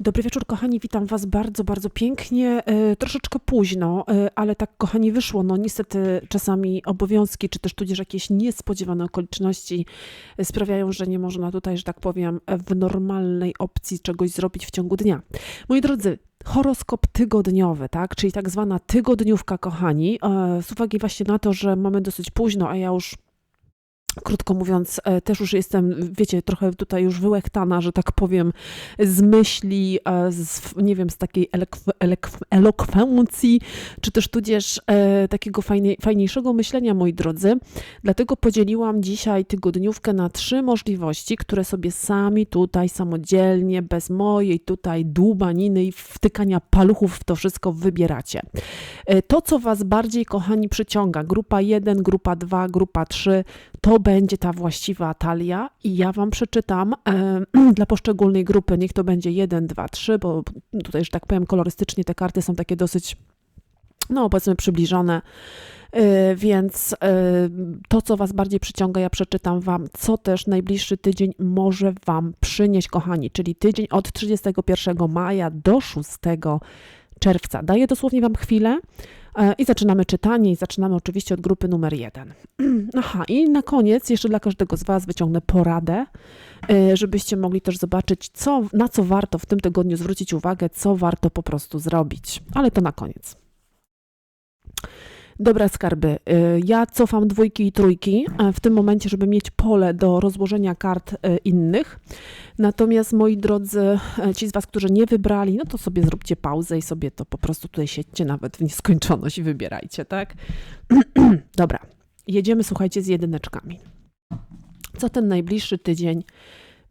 Dobry wieczór, kochani, witam Was bardzo, bardzo pięknie. E, troszeczkę późno, e, ale tak, kochani, wyszło. No niestety czasami obowiązki, czy też tudzież jakieś niespodziewane okoliczności sprawiają, że nie można tutaj, że tak powiem, w normalnej opcji czegoś zrobić w ciągu dnia. Moi drodzy, horoskop tygodniowy, tak? Czyli tak zwana tygodniówka, kochani. E, z uwagi właśnie na to, że mamy dosyć późno, a ja już Krótko mówiąc, e, też już jestem, wiecie, trochę tutaj już wyłechtana, że tak powiem, z myśli, e, z, nie wiem, z takiej elokw, elokw, elokwencji, czy też tudzież e, takiego fajniejszego myślenia, moi drodzy. Dlatego podzieliłam dzisiaj tygodniówkę na trzy możliwości, które sobie sami tutaj samodzielnie, bez mojej tutaj dłubaniny i wtykania paluchów w to wszystko wybieracie. E, to, co Was bardziej, kochani, przyciąga, grupa 1, grupa 2, grupa 3, to będzie ta właściwa talia i ja Wam przeczytam e, dla poszczególnej grupy, niech to będzie 1, 2, 3, bo tutaj, że tak powiem, kolorystycznie te karty są takie dosyć, no powiedzmy przybliżone, e, więc e, to, co Was bardziej przyciąga, ja przeczytam Wam, co też najbliższy tydzień może Wam przynieść, kochani, czyli tydzień od 31 maja do 6 czerwca. Daję dosłownie Wam chwilę e, i zaczynamy czytanie i zaczynamy oczywiście od grupy numer jeden. Aha, i na koniec jeszcze dla każdego z Was wyciągnę poradę, e, żebyście mogli też zobaczyć, co, na co warto w tym tygodniu zwrócić uwagę, co warto po prostu zrobić. Ale to na koniec. Dobra, skarby. Y, ja cofam dwójki i trójki e, w tym momencie, żeby mieć pole do rozłożenia kart e, innych. Natomiast moi drodzy, e, ci z Was, którzy nie wybrali, no to sobie zróbcie pauzę i sobie to po prostu tutaj siedźcie nawet w nieskończoność i wybierajcie, tak? Dobra, jedziemy, słuchajcie, z jedyneczkami. Co ten najbliższy tydzień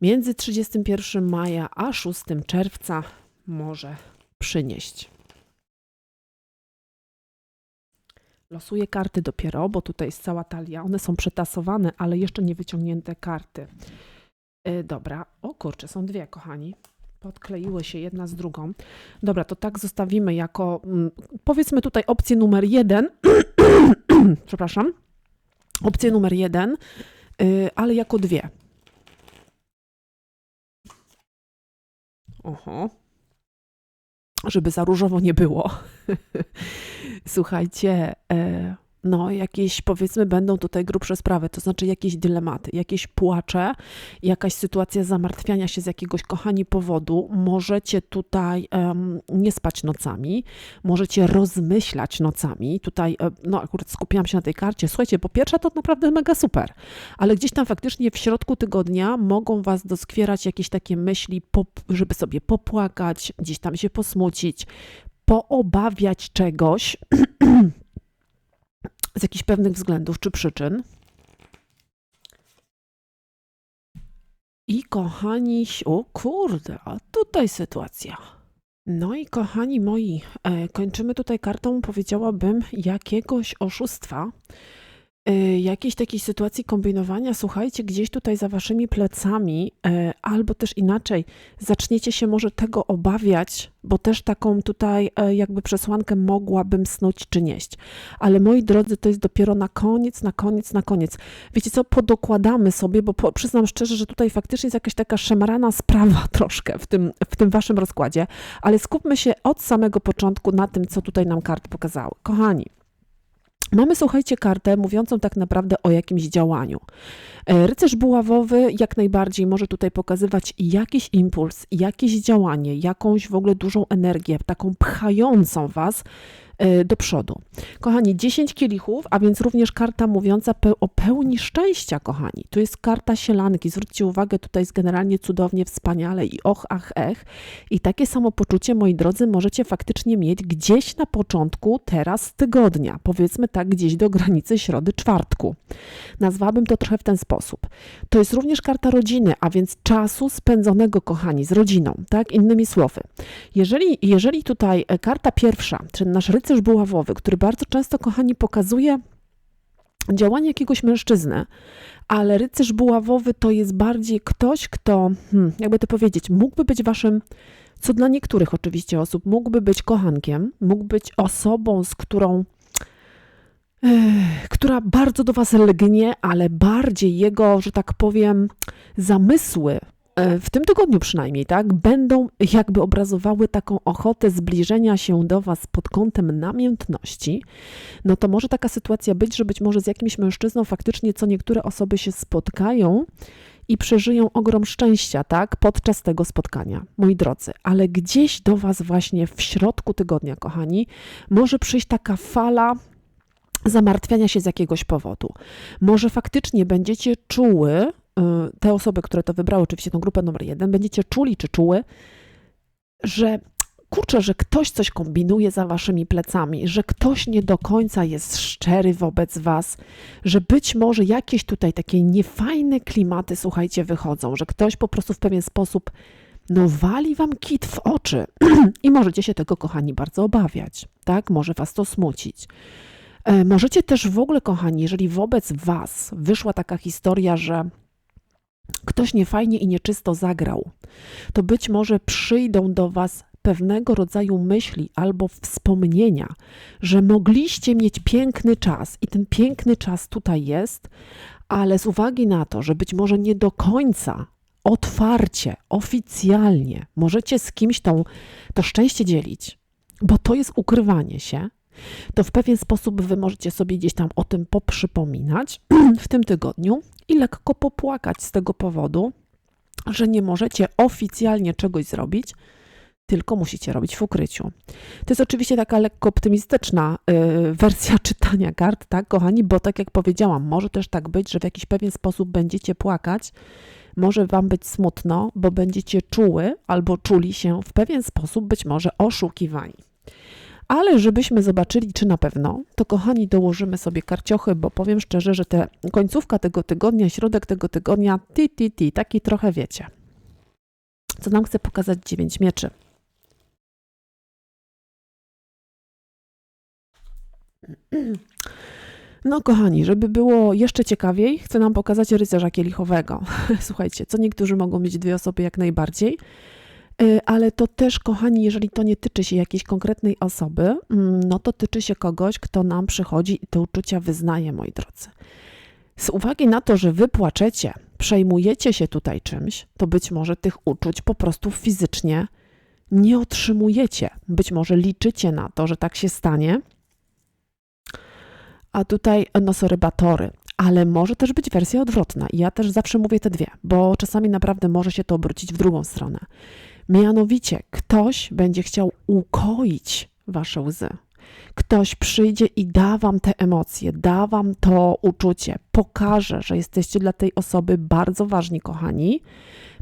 między 31 maja a 6 czerwca może przynieść? Losuję karty dopiero, bo tutaj jest cała talia. One są przetasowane, ale jeszcze nie wyciągnięte karty. Yy, dobra. O kurczę, są dwie, kochani. Podkleiły się jedna z drugą. Dobra, to tak zostawimy jako, mm, powiedzmy tutaj opcję numer jeden. Przepraszam. Opcję numer jeden, yy, ale jako dwie. Oho. Żeby za różowo nie było. Słuchajcie, e, no jakieś powiedzmy będą tutaj grubsze sprawy, to znaczy jakieś dylematy, jakieś płacze, jakaś sytuacja zamartwiania się z jakiegoś kochani powodu. Możecie tutaj um, nie spać nocami, możecie rozmyślać nocami. Tutaj, e, no akurat skupiłam się na tej karcie. Słuchajcie, po pierwsze to naprawdę mega super, ale gdzieś tam faktycznie w środku tygodnia mogą was doskwierać jakieś takie myśli, żeby sobie popłakać, gdzieś tam się posmucić, poobawiać czegoś z jakichś pewnych względów czy przyczyn. I kochani, o kurde, a tutaj sytuacja. No i kochani moi, e, kończymy tutaj kartą, powiedziałabym, jakiegoś oszustwa. Y, jakiejś takiej sytuacji kombinowania, słuchajcie, gdzieś tutaj za waszymi plecami, y, albo też inaczej, zaczniecie się może tego obawiać, bo też taką tutaj y, jakby przesłankę mogłabym snuć czy nieść. Ale moi drodzy, to jest dopiero na koniec, na koniec, na koniec. Wiecie co, podokładamy sobie, bo po, przyznam szczerze, że tutaj faktycznie jest jakaś taka szemrana sprawa troszkę w tym, w tym waszym rozkładzie, ale skupmy się od samego początku na tym, co tutaj nam kart pokazały. Kochani, Mamy, słuchajcie, kartę mówiącą tak naprawdę o jakimś działaniu. E, rycerz buławowy jak najbardziej może tutaj pokazywać jakiś impuls, jakieś działanie, jakąś w ogóle dużą energię, taką pchającą was do przodu. Kochani, 10 kielichów, a więc również karta mówiąca o pełni szczęścia, kochani. Tu jest karta sielanki. Zwróćcie uwagę, tutaj jest generalnie cudownie, wspaniale i och, ach, ech. I takie samopoczucie, moi drodzy, możecie faktycznie mieć gdzieś na początku teraz tygodnia. Powiedzmy tak, gdzieś do granicy środy czwartku. Nazwałabym to trochę w ten sposób. To jest również karta rodziny, a więc czasu spędzonego, kochani, z rodziną, tak? Innymi słowy. Jeżeli, jeżeli tutaj e, karta pierwsza, czyli nasz rycerz rycerz buławowy, który bardzo często, kochani, pokazuje działanie jakiegoś mężczyzny, ale rycerz buławowy to jest bardziej ktoś, kto, hmm, jakby to powiedzieć, mógłby być waszym, co dla niektórych oczywiście osób, mógłby być kochankiem, mógł być osobą, z którą, która bardzo do was lgnie, ale bardziej jego, że tak powiem, zamysły w tym tygodniu przynajmniej, tak, będą jakby obrazowały taką ochotę zbliżenia się do Was pod kątem namiętności, no to może taka sytuacja być, że być może z jakimś mężczyzną faktycznie co niektóre osoby się spotkają i przeżyją ogrom szczęścia, tak, podczas tego spotkania, moi drodzy. Ale gdzieś do Was właśnie w środku tygodnia, kochani, może przyjść taka fala zamartwiania się z jakiegoś powodu. Może faktycznie będziecie czuły, te osoby, które to wybrały, oczywiście tą grupę numer jeden, będziecie czuli czy czuły, że kurczę, że ktoś coś kombinuje za waszymi plecami, że ktoś nie do końca jest szczery wobec was, że być może jakieś tutaj takie niefajne klimaty, słuchajcie, wychodzą, że ktoś po prostu w pewien sposób no wali wam kit w oczy i możecie się tego, kochani, bardzo obawiać, tak? Może was to smucić. E, możecie też w ogóle, kochani, jeżeli wobec was wyszła taka historia, że ktoś niefajnie i nieczysto zagrał, to być może przyjdą do was pewnego rodzaju myśli albo wspomnienia, że mogliście mieć piękny czas i ten piękny czas tutaj jest, ale z uwagi na to, że być może nie do końca otwarcie, oficjalnie możecie z kimś tą, to szczęście dzielić, bo to jest ukrywanie się, to w pewien sposób wy możecie sobie gdzieś tam o tym poprzypominać w tym tygodniu i lekko popłakać z tego powodu, że nie możecie oficjalnie czegoś zrobić, tylko musicie robić w ukryciu. To jest oczywiście taka lekko optymistyczna y, wersja czytania kart, tak, kochani, bo tak jak powiedziałam, może też tak być, że w jakiś pewien sposób będziecie płakać, może wam być smutno, bo będziecie czuły albo czuli się w pewien sposób być może oszukiwani. Ale żebyśmy zobaczyli, czy na pewno, to kochani, dołożymy sobie karciochy, bo powiem szczerze, że te końcówka tego tygodnia, środek tego tygodnia, ti, ti, ti, taki trochę wiecie. Co nam chce pokazać dziewięć mieczy. No, kochani, żeby było jeszcze ciekawiej, chcę nam pokazać rycerza kielichowego. Słuchajcie, co niektórzy mogą mieć dwie osoby jak najbardziej, ale to też, kochani, jeżeli to nie tyczy się jakiejś konkretnej osoby, mm, no to tyczy się kogoś, kto nam przychodzi i te uczucia wyznaje, moi drodzy. Z uwagi na to, że wy płaczecie, przejmujecie się tutaj czymś, to być może tych uczuć po prostu fizycznie nie otrzymujecie. Być może liczycie na to, że tak się stanie, a tutaj nosorybatory. Ale może też być wersja odwrotna. Ja też zawsze mówię te dwie, bo czasami naprawdę może się to obrócić w drugą stronę. Mianowicie, ktoś będzie chciał ukoić wasze łzy. Ktoś przyjdzie i da wam te emocje, da wam to uczucie, pokaże, że jesteście dla tej osoby bardzo ważni, kochani.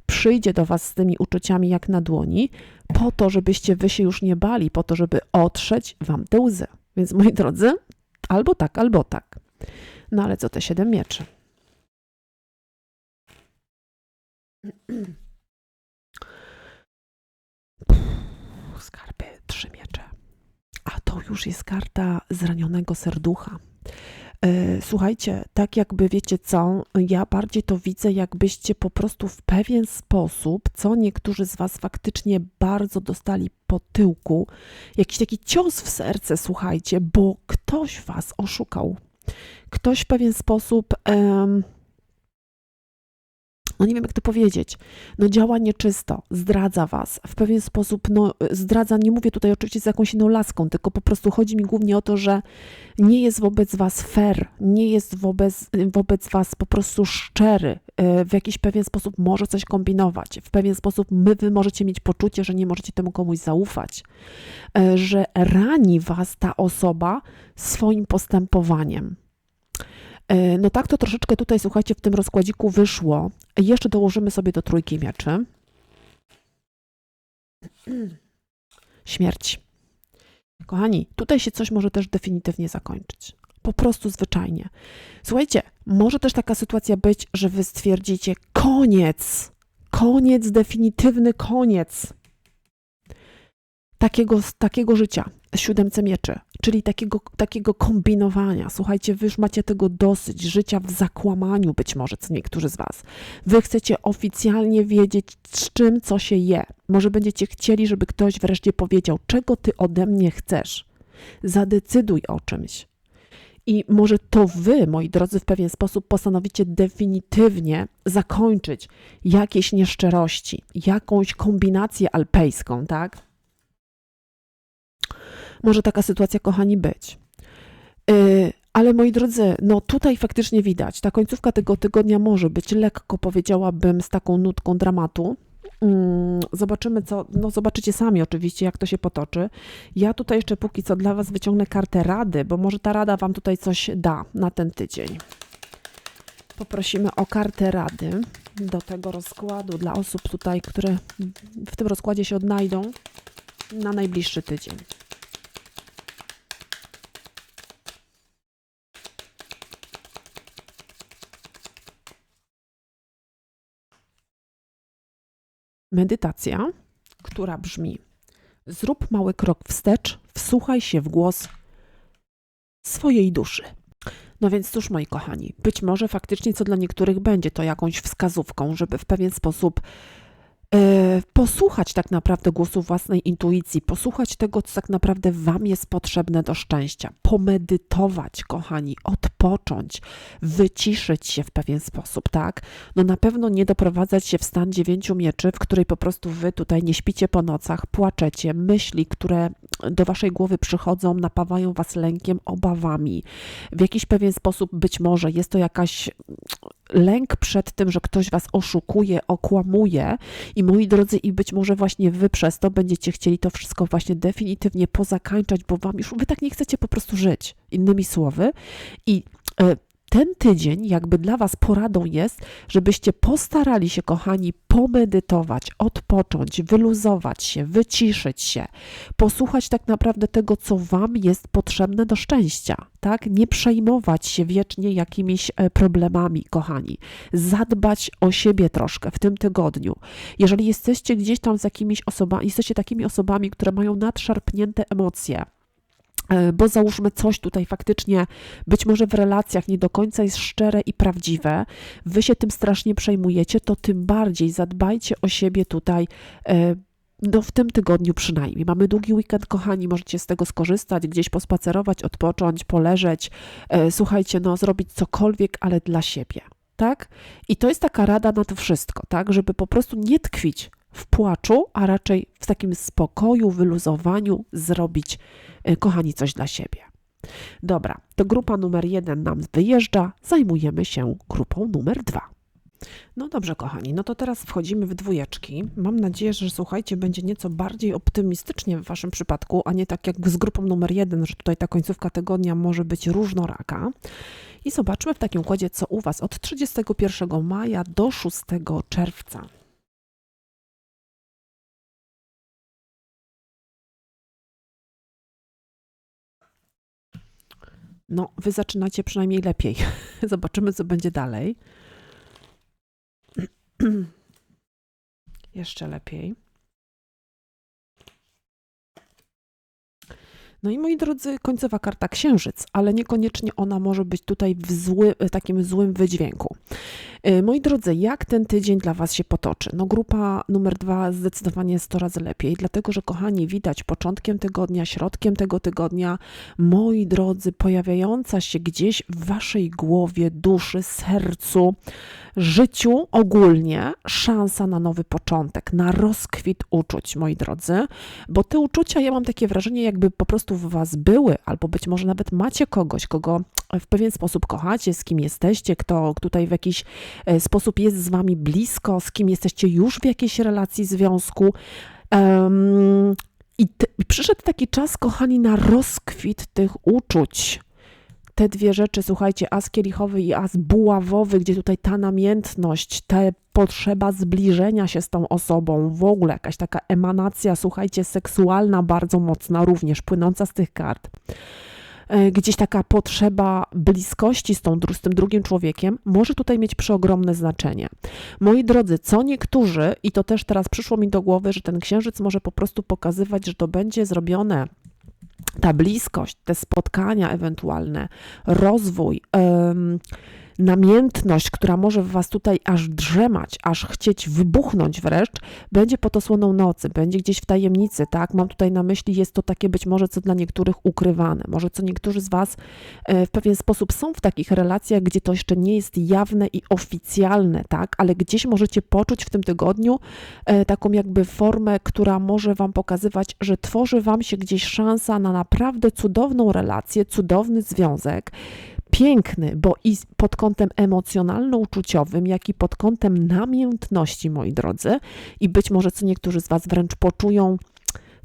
Przyjdzie do was z tymi uczuciami jak na dłoni, po to, żebyście wy się już nie bali, po to, żeby otrzeć wam te łzy. Więc moi drodzy, Albo tak, albo tak. No ale co te siedem mieczy? Skarby, trzy miecze. A już jest karta zranionego serducha. E, słuchajcie, tak jakby wiecie co, ja bardziej to widzę, jakbyście po prostu w pewien sposób, co niektórzy z Was faktycznie bardzo dostali po tyłku, jakiś taki cios w serce, słuchajcie, bo ktoś Was oszukał. Ktoś w pewien sposób. No nie wiem jak to powiedzieć, no działa nieczysto, zdradza was, w pewien sposób, no zdradza, nie mówię tutaj oczywiście z jakąś inną laską, tylko po prostu chodzi mi głównie o to, że nie jest wobec was fair, nie jest wobec, wobec was po prostu szczery, w jakiś pewien sposób może coś kombinować, w pewien sposób my, wy możecie mieć poczucie, że nie możecie temu komuś zaufać, e, że rani was ta osoba swoim postępowaniem. E, no tak to troszeczkę tutaj, słuchajcie, w tym rozkładziku wyszło. Jeszcze dołożymy sobie do trójki mieczy. Śmierć. Kochani, tutaj się coś może też definitywnie zakończyć. Po prostu zwyczajnie. Słuchajcie, może też taka sytuacja być, że wy stwierdzicie koniec, koniec, definitywny koniec takiego, takiego życia, siódemce mieczy, czyli takiego, takiego kombinowania. Słuchajcie, wy już macie tego dosyć, życia w zakłamaniu być może, co niektórzy z was. Wy chcecie oficjalnie wiedzieć, z czym co się je. Może będziecie chcieli, żeby ktoś wreszcie powiedział, czego ty ode mnie chcesz. Zadecyduj o czymś. I może to wy, moi drodzy, w pewien sposób postanowicie definitywnie zakończyć jakieś nieszczerości, jakąś kombinację alpejską, tak? Może taka sytuacja, kochani, być. Yy, ale moi drodzy, no tutaj faktycznie widać, ta końcówka tego tygodnia może być lekko, powiedziałabym, z taką nutką dramatu. Mm, zobaczymy, co. No, zobaczycie sami oczywiście, jak to się potoczy. Ja tutaj jeszcze póki co dla Was wyciągnę kartę rady, bo może ta rada Wam tutaj coś da na ten tydzień. Poprosimy o kartę rady do tego rozkładu dla osób tutaj, które w tym rozkładzie się odnajdą na najbliższy tydzień. Medytacja, która brzmi: Zrób mały krok wstecz, wsłuchaj się w głos swojej duszy. No więc cóż, moi kochani, być może faktycznie co dla niektórych będzie to jakąś wskazówką, żeby w pewien sposób posłuchać tak naprawdę głosu własnej intuicji, posłuchać tego, co tak naprawdę Wam jest potrzebne do szczęścia, pomedytować, kochani, odpocząć, wyciszyć się w pewien sposób, tak? No na pewno nie doprowadzać się w stan dziewięciu mieczy, w której po prostu Wy tutaj nie śpicie po nocach, płaczecie, myśli, które do Waszej głowy przychodzą, napawają Was lękiem, obawami. W jakiś pewien sposób być może jest to jakaś lęk przed tym, że ktoś Was oszukuje, okłamuje i moi drodzy, i być może właśnie wy przez to będziecie chcieli to wszystko właśnie definitywnie pozakańczać, bo wam już, wy tak nie chcecie po prostu żyć, innymi słowy. I e, ten tydzień jakby dla Was poradą jest, żebyście postarali się, kochani, pomedytować, odpocząć, wyluzować się, wyciszyć się, posłuchać tak naprawdę tego, co Wam jest potrzebne do szczęścia, tak? Nie przejmować się wiecznie jakimiś e, problemami, kochani. Zadbać o siebie troszkę w tym tygodniu. Jeżeli jesteście gdzieś tam z jakimiś osobami, jesteście takimi osobami, które mają nadszarpnięte emocje, bo załóżmy coś tutaj faktycznie być może w relacjach nie do końca jest szczere i prawdziwe, wy się tym strasznie przejmujecie, to tym bardziej zadbajcie o siebie tutaj. E, no, w tym tygodniu przynajmniej. Mamy długi weekend, kochani, możecie z tego skorzystać, gdzieś pospacerować, odpocząć, poleżeć. E, słuchajcie, no, zrobić cokolwiek, ale dla siebie, tak? I to jest taka rada na to wszystko, tak? Żeby po prostu nie tkwić w płaczu, a raczej w takim spokoju, wyluzowaniu zrobić, e, kochani, coś dla siebie. Dobra, to grupa numer jeden nam wyjeżdża, zajmujemy się grupą numer dwa. No dobrze, kochani, no to teraz wchodzimy w dwójeczki. Mam nadzieję, że słuchajcie, będzie nieco bardziej optymistycznie w Waszym przypadku, a nie tak jak z grupą numer jeden, że tutaj ta końcówka tygodnia może być różnoraka. I zobaczmy w takim układzie, co u Was od 31 maja do 6 czerwca. No, wy zaczynacie przynajmniej lepiej. Zobaczymy, co będzie dalej. Jeszcze lepiej. No i moi drodzy, końcowa karta księżyc, ale niekoniecznie ona może być tutaj w zły, takim złym wydźwięku. E, moi drodzy, jak ten tydzień dla Was się potoczy? No grupa numer dwa zdecydowanie jest 100 razy lepiej, dlatego że kochani, widać początkiem tygodnia, środkiem tego tygodnia, moi drodzy, pojawiająca się gdzieś w Waszej głowie, duszy, sercu, życiu ogólnie szansa na nowy początek, na rozkwit uczuć, moi drodzy, bo te uczucia, ja mam takie wrażenie, jakby po prostu w Was były, albo być może nawet macie kogoś, kogo w pewien sposób kochacie, z kim jesteście, kto tutaj w jakiś e, sposób jest z Wami blisko, z kim jesteście już w jakiejś relacji, związku. I, I przyszedł taki czas, kochani, na rozkwit tych uczuć te dwie rzeczy, słuchajcie, as kielichowy i as buławowy, gdzie tutaj ta namiętność, ta potrzeba zbliżenia się z tą osobą, w ogóle jakaś taka emanacja, słuchajcie, seksualna bardzo mocna, również płynąca z tych kart e, gdzieś taka potrzeba bliskości z, tą, z tym drugim człowiekiem może tutaj mieć przeogromne znaczenie. Moi drodzy, co niektórzy, i to też teraz przyszło mi do głowy, że ten księżyc może po prostu pokazywać, że to będzie zrobione ta bliskość, te spotkania ewentualne, rozwój namiętność, która może w was tutaj aż drzemać, aż chcieć wybuchnąć wreszcie, będzie pod osłoną nocy, będzie gdzieś w tajemnicy, tak? Mam tutaj na myśli, jest to takie być może co dla niektórych ukrywane, może co niektórzy z was e, w pewien sposób są w takich relacjach, gdzie to jeszcze nie jest jawne i oficjalne, tak? Ale gdzieś możecie poczuć w tym tygodniu e, taką jakby formę, która może wam pokazywać, że tworzy wam się gdzieś szansa na naprawdę cudowną relację, cudowny związek, piękny, bo i pod kątem emocjonalno-uczuciowym, jak i pod kątem namiętności, moi drodzy, i być może co niektórzy z Was wręcz poczują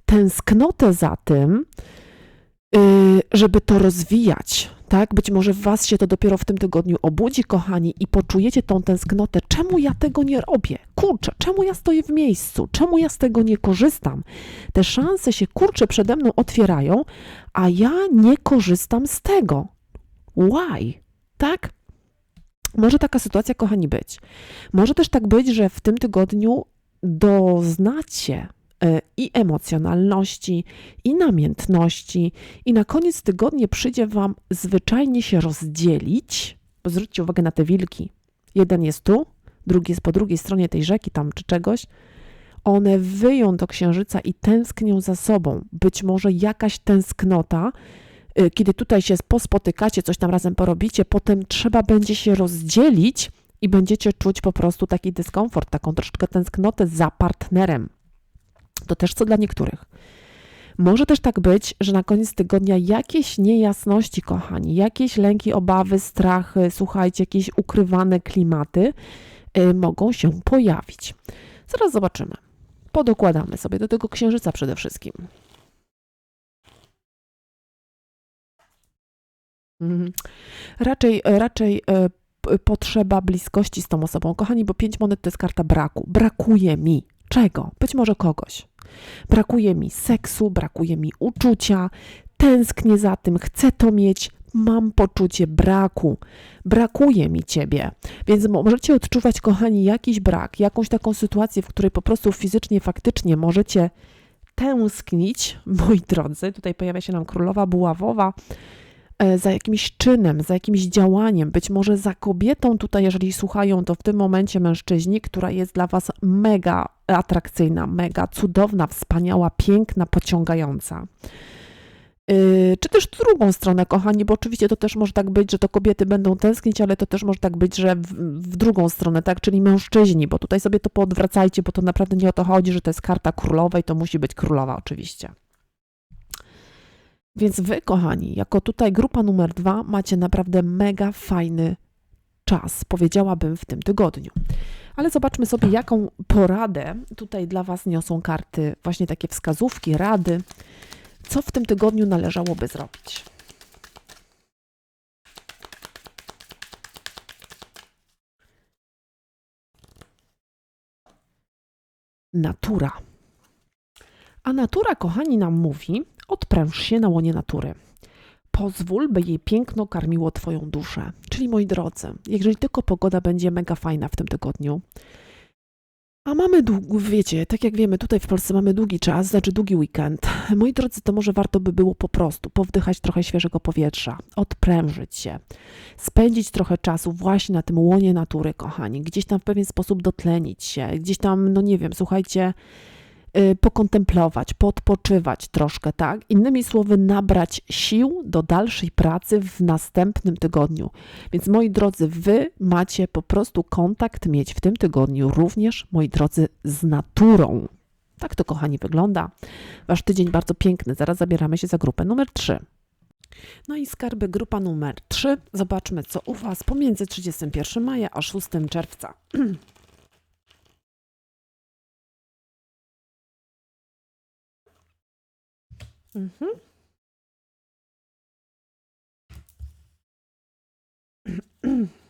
tęsknotę za tym, yy, żeby to rozwijać. Tak, być może w Was się to dopiero w tym tygodniu obudzi, kochani, i poczujecie tą tęsknotę. Czemu ja tego nie robię? Kurczę, czemu ja stoję w miejscu? Czemu ja z tego nie korzystam? Te szanse się kurczę przede mną otwierają, a ja nie korzystam z tego. Why? Tak? Może taka sytuacja, kochani, być. Może też tak być, że w tym tygodniu doznacie e, i emocjonalności, i namiętności, i na koniec tygodnia przyjdzie Wam zwyczajnie się rozdzielić. Zwróćcie uwagę na te wilki. Jeden jest tu, drugi jest po drugiej stronie tej rzeki tam czy czegoś. One wyją do księżyca i tęsknią za sobą. Być może jakaś tęsknota, kiedy tutaj się pospotykacie, coś tam razem porobicie, potem trzeba będzie się rozdzielić i będziecie czuć po prostu taki dyskomfort, taką troszeczkę tęsknotę za partnerem. To też co dla niektórych. Może też tak być, że na koniec tygodnia jakieś niejasności, kochani, jakieś lęki, obawy, strachy, słuchajcie, jakieś ukrywane klimaty y, mogą się pojawić. Zaraz zobaczymy. Podokładamy sobie do tego księżyca przede wszystkim. Mhm. Raczej, raczej e, potrzeba bliskości z tą osobą. Kochani, bo pięć monet to jest karta braku. Brakuje mi czego? Być może kogoś. Brakuje mi seksu, brakuje mi uczucia, tęsknię za tym, chcę to mieć, mam poczucie braku, brakuje mi ciebie. Więc możecie odczuwać, kochani, jakiś brak, jakąś taką sytuację, w której po prostu fizycznie, faktycznie możecie tęsknić, moi drodzy. Tutaj pojawia się nam królowa buławowa E, za jakimś czynem, za jakimś działaniem, być może za kobietą tutaj, jeżeli słuchają to w tym momencie mężczyźni, która jest dla Was mega atrakcyjna, mega cudowna, wspaniała, piękna, pociągająca. Yy, czy też w drugą stronę, kochani, bo oczywiście to też może tak być, że to kobiety będą tęsknić, ale to też może tak być, że w, w drugą stronę, tak, czyli mężczyźni, bo tutaj sobie to poodwracajcie, bo to naprawdę nie o to chodzi, że to jest karta królowej, to musi być królowa oczywiście. Więc wy, kochani, jako tutaj grupa numer dwa, macie naprawdę mega fajny czas, powiedziałabym, w tym tygodniu. Ale zobaczmy sobie, jaką poradę tutaj dla Was niosą karty, właśnie takie wskazówki, rady, co w tym tygodniu należałoby zrobić. Natura. A natura, kochani, nam mówi, odpręż się na łonie natury. Pozwól, by jej piękno karmiło Twoją duszę. Czyli moi drodzy, jeżeli tylko pogoda będzie mega fajna w tym tygodniu, a mamy długi, wiecie, tak jak wiemy, tutaj w Polsce mamy długi czas, znaczy długi weekend. Moi drodzy, to może warto by było po prostu powdychać trochę świeżego powietrza, odprężyć się, spędzić trochę czasu właśnie na tym łonie natury, kochani, gdzieś tam w pewien sposób dotlenić się, gdzieś tam, no nie wiem, słuchajcie, pokontemplować, podpoczywać troszkę, tak? Innymi słowy, nabrać sił do dalszej pracy w następnym tygodniu. Więc moi drodzy, wy macie po prostu kontakt mieć w tym tygodniu również, moi drodzy, z naturą. Tak to, kochani, wygląda. Wasz tydzień bardzo piękny. Zaraz zabieramy się za grupę numer 3. No i skarby grupa numer 3. Zobaczmy, co u Was pomiędzy 31 maja a 6 czerwca. Mhm.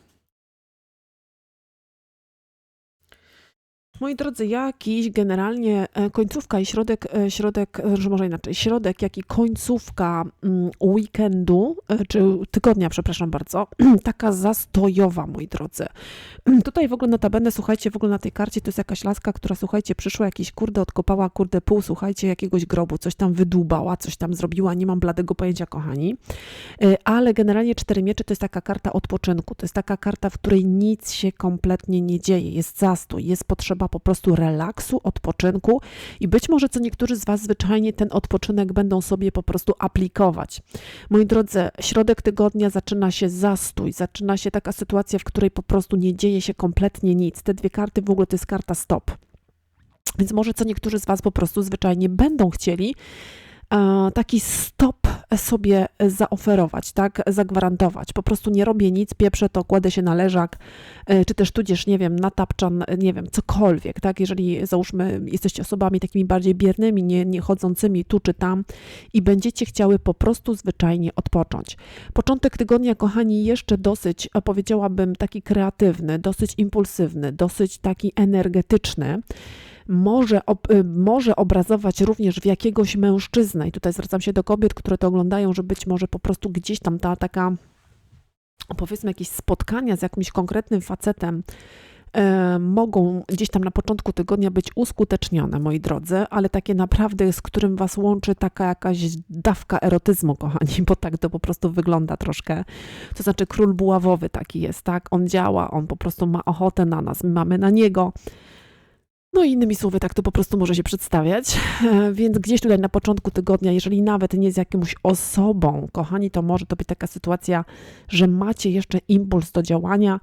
Moi drodzy, jakiś generalnie e, końcówka i środek, e, środek, e, że może inaczej, środek, jak i końcówka mm, weekendu, czy tygodnia, przepraszam bardzo, taka zastojowa, moi drodzy. Tutaj w ogóle notabene, słuchajcie, w ogóle na tej karcie to jest jakaś laska, która, słuchajcie, przyszła jakiś kurde, odkopała kurde pół, słuchajcie, jakiegoś grobu, coś tam wydłubała, coś tam zrobiła, nie mam bladego pojęcia, kochani. Ale generalnie cztery miecze to jest taka karta odpoczynku, to jest taka karta, w której nic się kompletnie nie dzieje, jest zastój, jest potrzeba po prostu relaksu, odpoczynku i być może co niektórzy z Was zwyczajnie ten odpoczynek będą sobie po prostu aplikować. Moi drodzy, środek tygodnia zaczyna się zastój, zaczyna się taka sytuacja, w której po prostu nie dzieje się kompletnie nic. Te dwie karty w ogóle to jest karta stop. Więc może co niektórzy z Was po prostu zwyczajnie będą chcieli taki stop sobie zaoferować, tak, zagwarantować. Po prostu nie robię nic, pieprzę to, kładę się na leżak, e, czy też tudzież, nie wiem, na tapczan, e, nie wiem, cokolwiek, tak, jeżeli załóżmy jesteście osobami takimi bardziej biernymi, nie, nie chodzącymi tu czy tam i będziecie chciały po prostu zwyczajnie odpocząć. Początek tygodnia, kochani, jeszcze dosyć, e, powiedziałabym, taki kreatywny, dosyć impulsywny, dosyć taki energetyczny może, ob, y, może obrazować również w jakiegoś mężczyznę. I tutaj zwracam się do kobiet, które to oglądają, że być może po prostu gdzieś tam ta taka, powiedzmy, jakieś spotkania z jakimś konkretnym facetem e, mogą gdzieś tam na początku tygodnia być uskutecznione, moi drodzy, ale takie naprawdę, z którym was łączy taka jakaś dawka erotyzmu, kochani, bo tak to po prostu wygląda troszkę. To znaczy król buławowy taki jest, tak? On działa, on po prostu ma ochotę na nas, my mamy na niego. No innymi słowy, tak to po prostu może się przedstawiać. Więc gdzieś tutaj na początku tygodnia, jeżeli nawet nie z jakąś osobą, kochani, to może to być taka sytuacja, że macie jeszcze impuls do działania,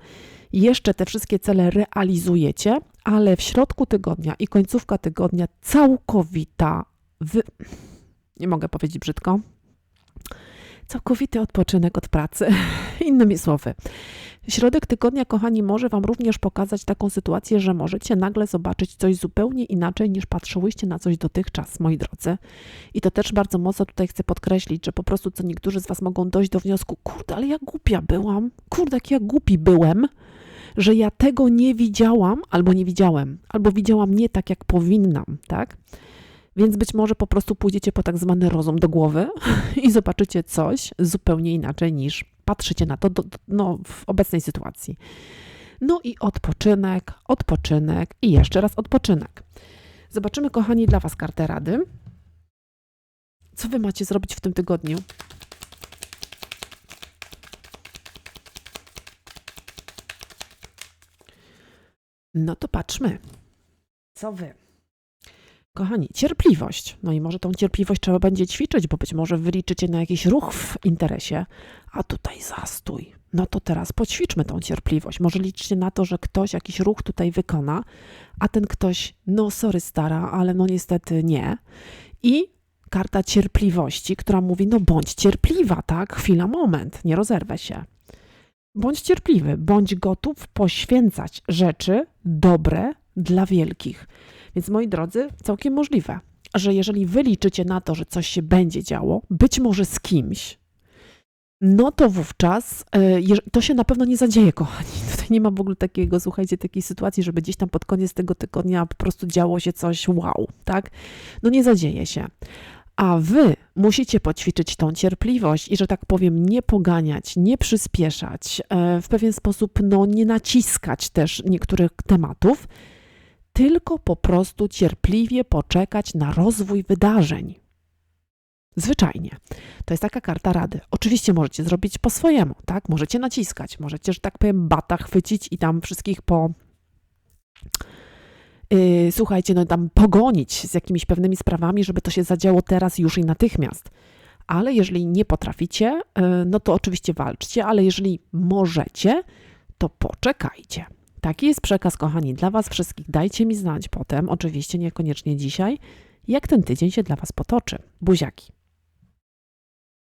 jeszcze te wszystkie cele realizujecie, ale w środku tygodnia i końcówka tygodnia całkowita, wy... nie mogę powiedzieć brzydko, całkowity odpoczynek od pracy. Innymi słowy, Środek tygodnia, kochani, może Wam również pokazać taką sytuację, że możecie nagle zobaczyć coś zupełnie inaczej niż patrzyłyście na coś dotychczas, moi drodzy. I to też bardzo mocno tutaj chcę podkreślić, że po prostu co niektórzy z Was mogą dojść do wniosku, kurde, ale ja głupia byłam, kurde, jak ja głupi byłem, że ja tego nie widziałam albo nie widziałem, albo widziałam nie tak, jak powinnam, tak? Więc być może po prostu pójdziecie po tak zwany rozum do głowy i zobaczycie coś zupełnie inaczej niż patrzycie na to do, do, no, w obecnej sytuacji. No i odpoczynek, odpoczynek i jeszcze raz odpoczynek. Zobaczymy, kochani, dla Was kartę rady. Co Wy macie zrobić w tym tygodniu? No to patrzmy. Co Wy? Kochani, cierpliwość. No i może tą cierpliwość trzeba będzie ćwiczyć, bo być może wyliczycie na jakiś ruch w interesie, a tutaj zastój. No to teraz poćwiczmy tą cierpliwość. Może liczcie na to, że ktoś jakiś ruch tutaj wykona, a ten ktoś, no sorry stara, ale no niestety nie. I karta cierpliwości, która mówi, no bądź cierpliwa, tak? Chwila, moment, nie rozerwę się. Bądź cierpliwy, bądź gotów poświęcać rzeczy dobre dla wielkich. Więc moi drodzy, całkiem możliwe, że jeżeli wy liczycie na to, że coś się będzie działo, być może z kimś, no to wówczas e, to się na pewno nie zadzieje, kochani. Tutaj nie ma w ogóle takiego, słuchajcie, takiej sytuacji, żeby gdzieś tam pod koniec tego tygodnia po prostu działo się coś wow, tak? No nie zadzieje się. A wy musicie poćwiczyć tą cierpliwość i, że tak powiem, nie poganiać, nie przyspieszać, e, w pewien sposób no, nie naciskać też niektórych tematów, tylko po prostu cierpliwie poczekać na rozwój wydarzeń. Zwyczajnie. To jest taka karta rady. Oczywiście możecie zrobić po swojemu, tak? Możecie naciskać, możecie, że tak powiem, bata chwycić i tam wszystkich po. Yy, słuchajcie, no tam pogonić z jakimiś pewnymi sprawami, żeby to się zadziało teraz już i natychmiast. Ale jeżeli nie potraficie, yy, no to oczywiście walczcie, ale jeżeli możecie, to poczekajcie. Taki jest przekaz, kochani, dla Was wszystkich. Dajcie mi znać potem, oczywiście niekoniecznie dzisiaj, jak ten tydzień się dla Was potoczy. Buziaki.